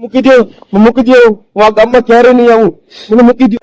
મૂકી દો મૂકી દો હું આ ગામમાં ક્યારે નહીં આવું. મને મૂકી દો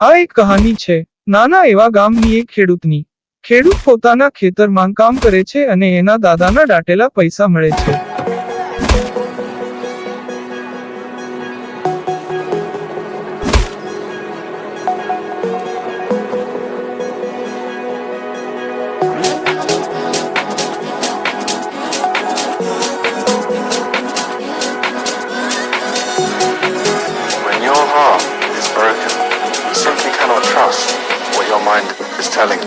આ એક કહાની છે. નાના એવા ગામની એક ખેડૂતની. ખેડૂત પોતાના ખેતરમાં કામ કરે છે અને એના દાદાના દાટેલા પૈસા મળે છે. Telling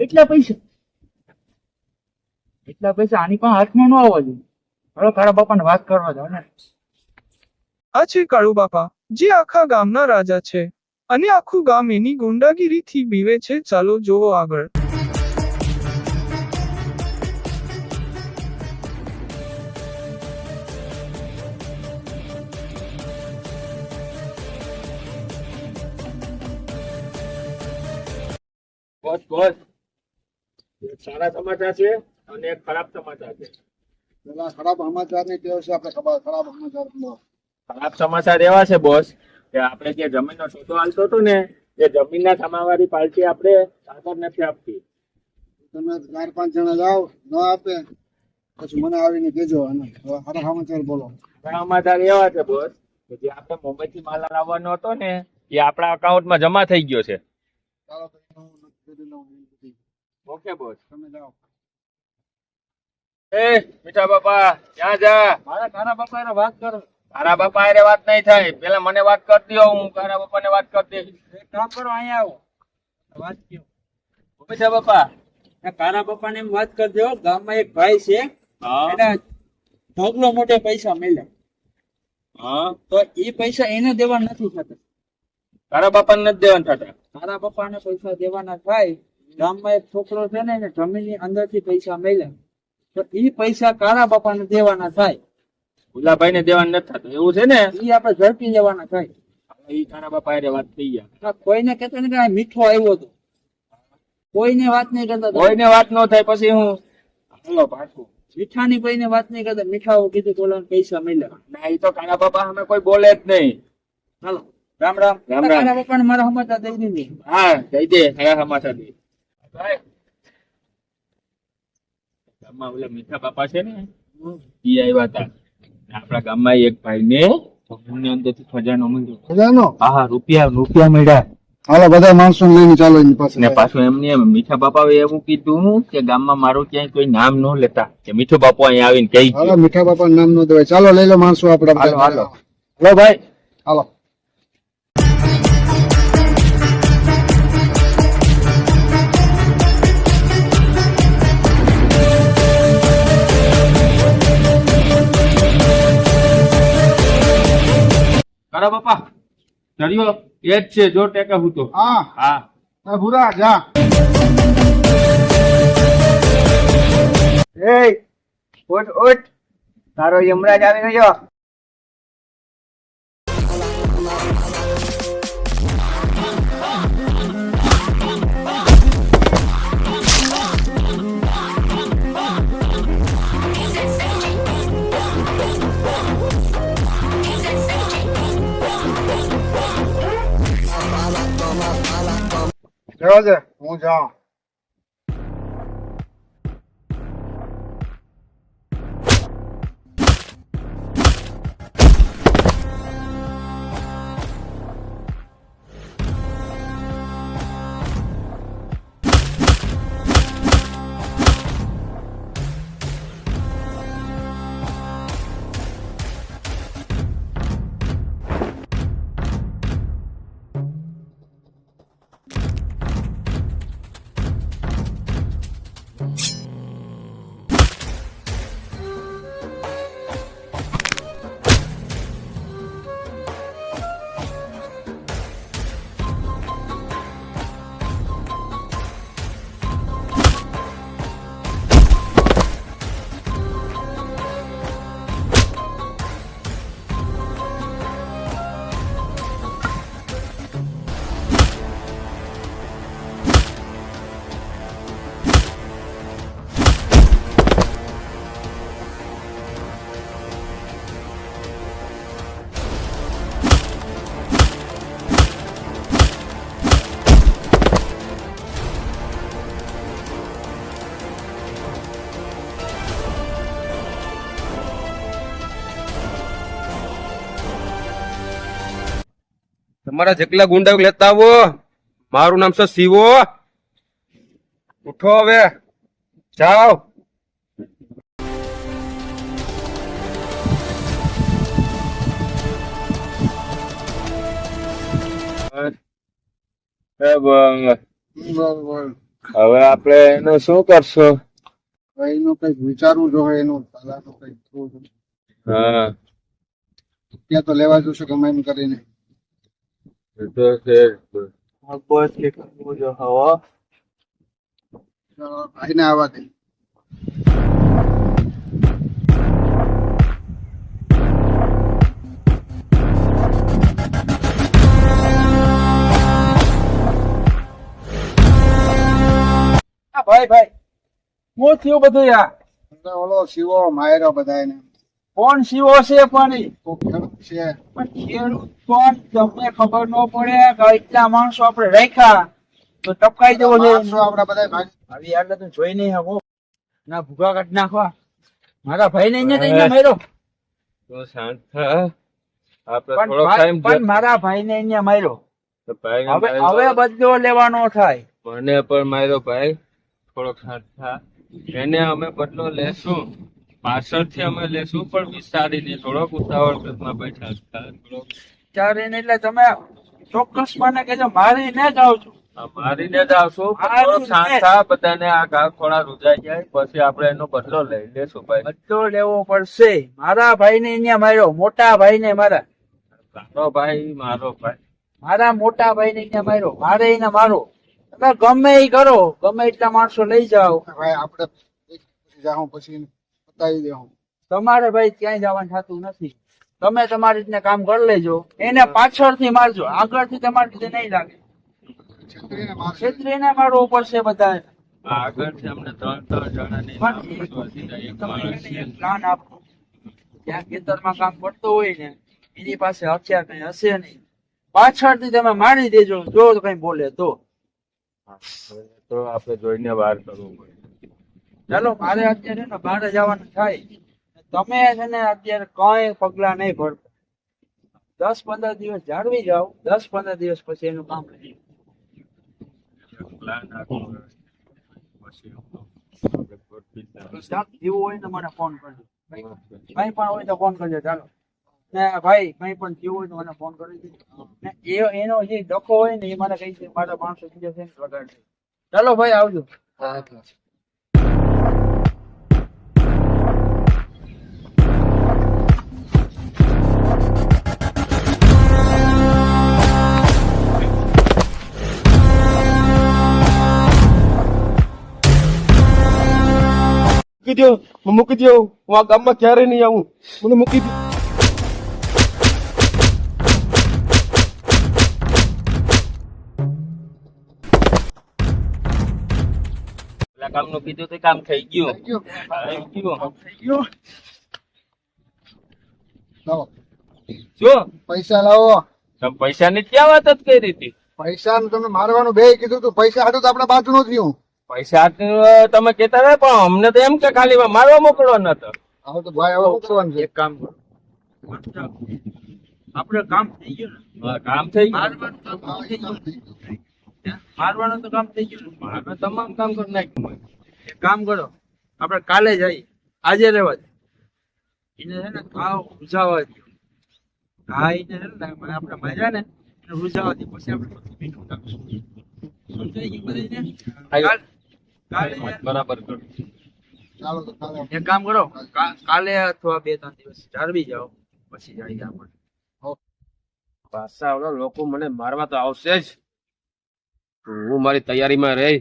એટલા પૈસા? એટલા પૈસા? આની પણ હાથમાં ન આવવા જોઈએ હવે તારા બાપાને વાત કરવા જાવ ને આ છે કાળુ બાપા જે આખા ગામના રાજા છે. અને આખું ગામ એની ગુંડાગીરીથી બીવે છે. ચાલો જોવો આગળ. બસ બસ. સારા સમાચાર છે અને ખરાબ સમાચાર છે. પેલા ખરાબ સમાચારની ટેવ છે આપણે ખબર ખરાબ સમાચાર ખરાબ સમાચાર એવા છે બોસ કે આપણે જે જમીનનો સોદો હાલતો હતો ને એ જમીનના સમાવારી પાર્ટી આપણે કાગળ નથી આપતી. તમે ચાર પાંચ જણા જાઓ ન આપે પછી મને આવીને કેજો અને ખરા સમાચાર બોલો. ખરા સમાચાર એવા છે બોસ કે જે આપણે મુંબઈથી માલ લાવવાનો હતો ને એ આપણા અકાઉન્ટમાં જમા થઈ ગયો છે. ચાલો ઓકે બોસ તમે જાઓ. એ મીઠા બાપા ક્યાં જા. મારા બાપા વાત કરો. તારા બાપા હારે વાત નહીં થાય. પેલા મને વાત કરી દો હું તારા બાપાને વાત કરી એક કામ કરો અહીંયા આવો. વાત કયો. મીઠા બાપા. તારા બાપાને એમ વાત કરી દો ગામમાં એક ભાઈ છે. હા. એને ઢગલો મોટે પૈસા મળે હા. તો એ પૈસા એને દેવા નથી થતા. તારા બાપાને નથી દેવાના થતા. તારા પપ્પાને પૈસા દેવાના થાય ગામમાં એક છોકરો છે ને એને જમીનની અંદરથી પૈસા મળ્યા. તો એ પૈસા કારા બાપાને દેવાના થાય. ભુલાભાઈ ને દેવાના નથી થતું. એવું છે ને? એ આપણે ઝડપી લેવાના થાય. એ કારા બાપા એ વાત થઈ ગયા. કોઈને કહેતો ને કે મીઠો આવ્યો હતો કોઈને વાત નહીં કરતા. કોઈને વાત ન થાય પછી હું? હાલો પાછું. મીઠાની કોઈને વાત નહીં કરતા. મીઠાઓ કીધું બોલાને પૈસા મળ્યા. ના એ તો કારા બાપા અમે કોઈ બોલે જ નહીં. હાલો. રામ રામ. રામ રામ. પણ મારા સમાચાર દઈ દીધી. હા દઈ દે સારા સમાચાર દે. ગામમાં ઓલા મીઠા બાપા છે ને ઈ આવ્યા હતા આપણા ગામમાં એક ભાઈ ને જમીનની અંદરથી ખજાનો મળ્યો ખજાનો? હા હા રૂપિયા રૂપિયા મળ્યા. હાલો બધા માણસો લઈને ચાલો એની પાસે ને પાછું એમને એમ મીઠા બાપાએ એવું કીધું કે ગામમાં મારું ક્યાંય કોઈ નામ ન લેતા. કે મીઠો બાપુ અહીંયા આવીને કહી હાલો મીઠા બાપા નામ નો દેવાય. ચાલો લઈ લો માણસો. હાલો. હાલો ભાઈ. હાલો. તારા બાપા ધર્યો એ જ છે જો ટેકે હું તો. હા. હા. ભૂરા જા. એ ઓટ ઓટ તારો યમરાજ આવી ગયો. દે હું જાઉં. તમારા જેટલા ગુંડા લેતા આવો મારું નામ છે શિવો. ઉઠો હવે જાઓ. હવે આપણે એનું શું કરશો? એનું કંઈક વિચારવું જોઈએ એનું પહેલા તો કંઈક. હા. ત્યાં તો લેવા જશું ગમે એમ કરીને. એ તો છે બસ કે કરવું જો હવા ચાલો ભાઈને આવવા દે આ ભાઈ ભાઈ. હું થયું બધું યાર? એટલે ઓલો શિવો, માયરો બધાને કોણ શિવો છે પણ ખેડૂત પણ કોણ? તમને ખબર ન પડે કે એટલા માણસો આપણે રાખ્યા. તો ટપકાઈ જવો છે આપડા બધા આવી યાર તું જોઈ નહીં શકો. ના ભૂગા કાઢ નાખવા મારા ભાઈ ને અહીંયા અહીંયા માર્યો. તો શાંત થા. પણ થોડો ભા- ટાઈમ પણ મારા ભાઈ ને અહીંયા માર્યો. ભાઈ હવે હવે બદલો લેવાનો થાય. મને પણ માર્યો ભાઈ. થોડોક શાંત થા. એને અમે બદલો લેશું. પાછળથી અમે લેશું પણ વિચારીને થોડોક ઉતાવળમાં બેઠા ને એટલે તમે ચોક્કસ મને કહેજો મારી ને જ આવજો. આ મારીને જ આવશો પણ મારીને. થોડોક શાંત થા બધાને આ ઘા થોડા રૂજાઈ જાય પછી આપણે એનો બદલો લઈ લેશું ભાઈ. બદલો લેવો પડશે. મારા ભાઈ ને અહીંયા માર્યો મોટા ભાઈ ને મારા તારો ભાઈ મારો ભાઈ. મારા મોટા ભાઈ ને અહીંયા માર્યો મારે એને મારો. તમે ગમે એ કરો ગમે એટલા માણસો લઈ જાઓ. ભાઈ આપણે એક પછી પછી દેવું તમારે ભાઈ ક્યાંય જવાનું થતું નથી. તમે તમારી રીતે કામ કરી લેજો. એને પાછળથી મારજો. આગળથી તમારી રીતે નહીં લાગે. છત્રીને છેતરીને મારવું પડશે બધા આગળથી અમને ત્રણ ત્રણ જણાની નામ વધી જાય. એક માણસ છે. પ્લાન આપો. જ્યાં ખેતરમાં કામ કરતો હોય ને એની પાસે હથિયાર કઈ હશે નહીં. પાછળથી તમે મારી દેજો. જો કઈ બોલે તો. તો આપણે જોઈને વાર કરવું પડે. ચાલો મારે અત્યારે ને બહાર જવાનું થાય. તમે છે ને અત્યારે કઈ પગલા નહીં ભરતા. દસ પંદર દિવસ જાળવી જાઓ દસ પંદર દિવસ પછી એનું કામ. જેવું હોય ને મને ફોન કરજો. કઈ પણ હોય તો ફોન કરજો ચાલો. ને ભાઈ કઈ પણ થયું હોય તો મને ફોન કરી દેજો ને એ એનો જે ડખો હોય ને એ મને કહી દે. મારા માણસો બીજા છે ને ચાલો ભાઈ આવજો. મૂકી દો મૂકી દો હું આ ગામમાં ક્યારે નહીં આવું. મને મૂકી દો કામનું કીધું તો કામ થઈ ગયું. થઈ ગયું. લાવો. શું? પૈસા લાવો. તમે પૈસાની ક્યાં વાત જ કરી હતી. પૈસા તમને મારવાનું બે કીધું તું. પૈસા હાટું તો આપડે બાજુ નું થયું પૈસા તમે કેતા હતા પણ અમને તો એમ કે ખાલી મારવા મોકલો ન તો. હવે તો ભાઈ હવે શું કરવાનું છે. એક કામ કરો. આપણે કામ થઈ ગયું ને. કામ થઈ ગયું. મારવાનું હા, થઈ થઈ. હે? તો કામ થઈ ગયું. ને મારે તમામ કામ કરી નાખ્યું એક કામ કરો. આપણે કાલે જઈએ. આજે રહેવા દે. એને છે ને ઘાવ રૂઝાવા દો. ઘા એને છે ને મને આપણે મજા ને રૂઝાવા દે. પછી આપણે મીઠું નાખશું સમજાઈ ગયું બધાને? બરાબર એક કામ કરો કાલે અથવા બે ત્રણ દિવસ જાળવી જાઓ પછી જઈએ આપણે લોકો મને મારવા તો આવશે જ. હું મારી તૈયારીમાં રહી.